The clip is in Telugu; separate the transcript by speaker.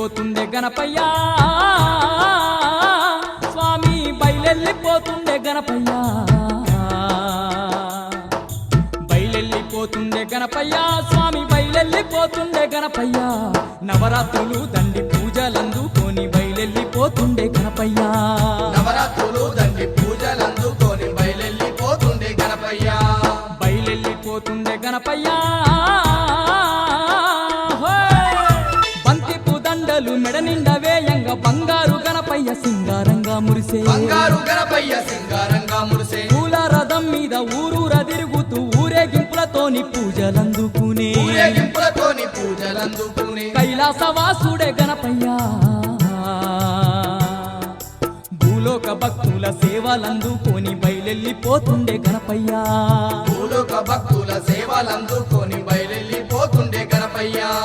Speaker 1: బయలెల్లిపోతుండే గణపయ్యా. స్వామి బయలెల్లిపోతుండే గణపయ్యా. బయలెల్లిపోతుండే గణపయ్యా. స్వామి బయలెల్లిపోతుండే గణపయ్యా. నవరాత్రులు దండి పూజలందుకొని బయలెల్లిపోతుండే గణపయ్యా.
Speaker 2: నవరాత్రులు దండి పూజలందుకొని బయలెళ్ళిపోతుండే గణపయ్య.
Speaker 1: బయలెల్లిపోతుండే గణపయ్యా. దండలు మెడ నిండా వేయంగా బంగారు గణపయ్య సింగారంగా మురిసే.
Speaker 2: బంగారు గణపయ్య సింగారంగా మురిసే.
Speaker 1: పూల రథం మీద ఊరూర తిరుగుతూ ఊరేగింపులతోని పూజలందుకునే.
Speaker 2: ఊరేగింపులతోని పూజలందుకునే.
Speaker 1: కైలాసవాసుడే గణపయ్యా. భూలోక భక్తుల సేవలందుకొని బయలెల్లిపోతుండే గణపయ్యా.
Speaker 2: భూలోక భక్తుల సేవలందుకొని